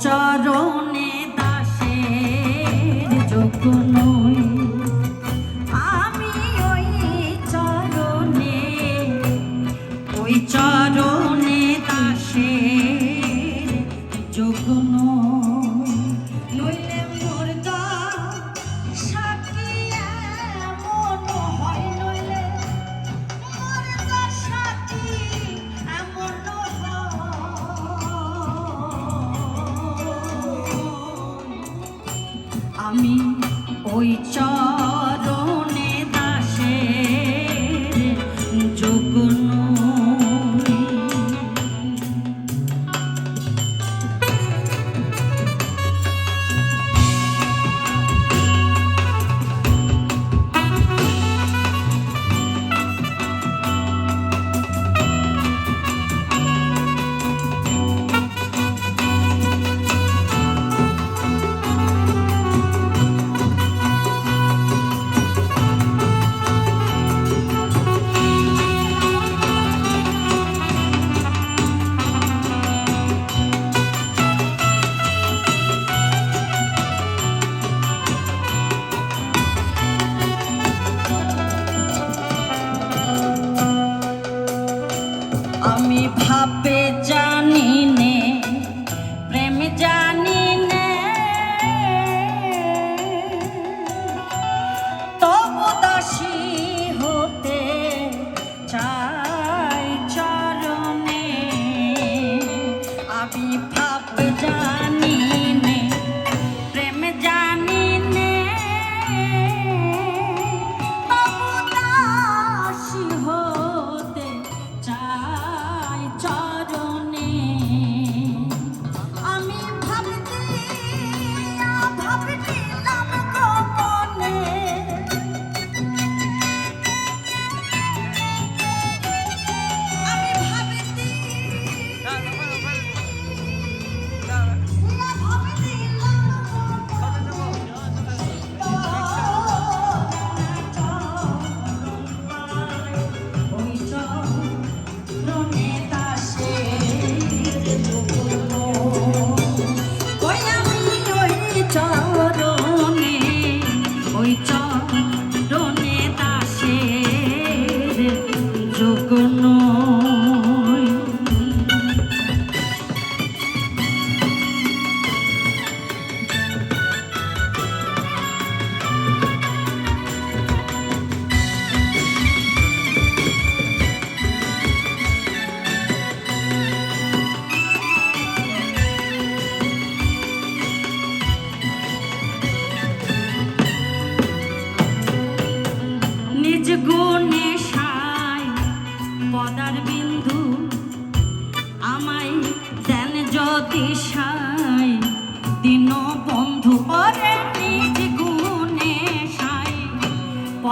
চরণে দাসের যোগ্য নই। আমি ওই চরণে ওই চরণে দাসের যোগ্য নই। ôi cho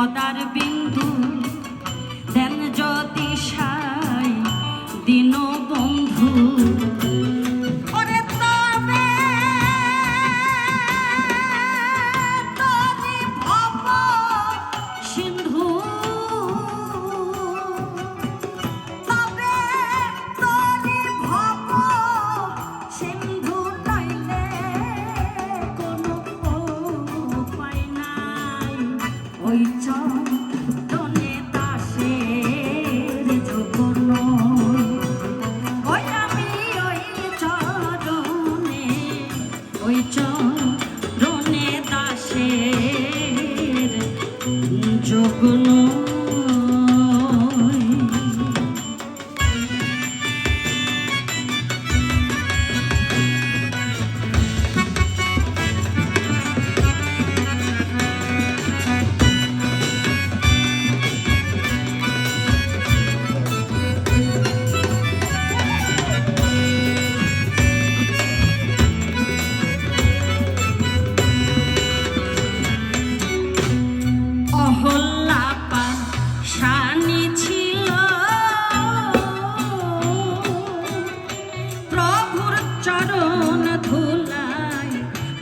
what that'd be.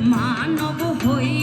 মানব হই